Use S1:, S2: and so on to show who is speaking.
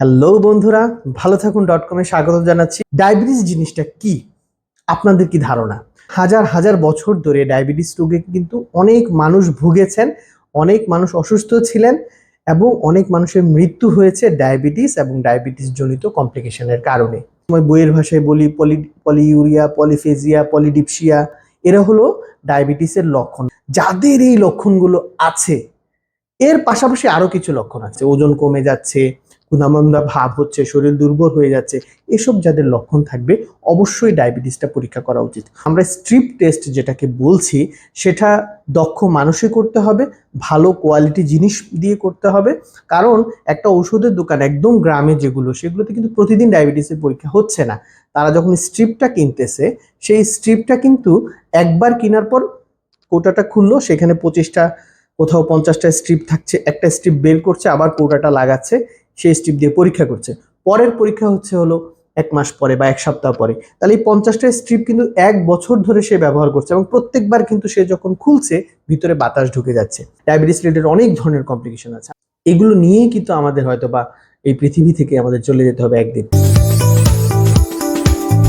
S1: Hello বন্ধুরা, ভালো থাকুন ডট কমে স্বাগত জানাচ্ছি। ডায়াবেটিস জিনিসটা কি? আপনাদের কি ধারণা? হাজার হাজার বছর ধরে ডায়াবেটিস রোগে কিন্তু অনেক মানুষ ভুগেছেন, অনেক মানুষ অসুস্থ ছিলেন এবং অনেক মানুষের মৃত্যু হয়েছে ডায়াবেটিস এবং ডায়াবেটিস জনিত কমপ্লিকেশনের কারণে। আমি বইয়ের ভাষায় বলি পলি পলিউরিয়া পলিফেজিয়া পলিডিপসিয়া এরা হলো ডায়াবেটিসের লক্ষণ। যাদের এই লক্ষণগুলো আছে, এর পাশাপাশি আরও কিছু লক্ষণ আছে। ওজন কমে যাচ্ছে ক্ষুধামন্দা ভাব হচ্ছে, শরীর দুর্বল হয়ে যাচ্ছে, এসব যাদের লক্ষণ থাকবে, অবশ্যই ডায়াবেটিসটা পরীক্ষা করা উচিত। আমরা স্ট্রিপ টেস্ট যেটাকে বলছি, সেটা দক্ষ মানুষে করতে হবে, ভালো কোয়ালিটি জিনিস দিয়ে করতে হবে। কারণ একটা ওষুধের দোকান, একদম গ্রামে যেগুলো, সেগুলোতে কিন্তু প্রতিদিন ডায়াবেটিসের পরীক্ষা হচ্ছে না। তারা যখন স্ট্রিপটা কিনতেছে, সেই স্ট্রিপটা কিন্তু একবার কেনার পর কোটাটা খুললো, সেখানে পঁচিশটা, কোথাও পঞ্চাশটা স্ট্রিপ থাকছে, একটা স্ট্রিপ বের করছে, আবার কোটাটা লাগাচ্ছে। সেই স্ট্রিপ দিয়ে পরীক্ষা করছে। পরের পরীক্ষা হচ্ছে হলো এক মাস পরে বা এক সপ্তাহ পরে। তাহলে এই পঞ্চাশটা স্ট্রিপ কিন্তু এক বছর ধরে সে ব্যবহার করছে এবং প্রত্যেকবার কিন্তু সে যখন খুলছে, ভিতরে বাতাস ঢুকে যাচ্ছে। ডায়াবেটিস রিলেটেড অনেক ধরনের কমপ্লিকেশন আছে। এগুলো নিয়েই কিন্তু আমাদের হয়তো বা এই পৃথিবী থেকে আমাদের চলে যেতে হবে একদিন।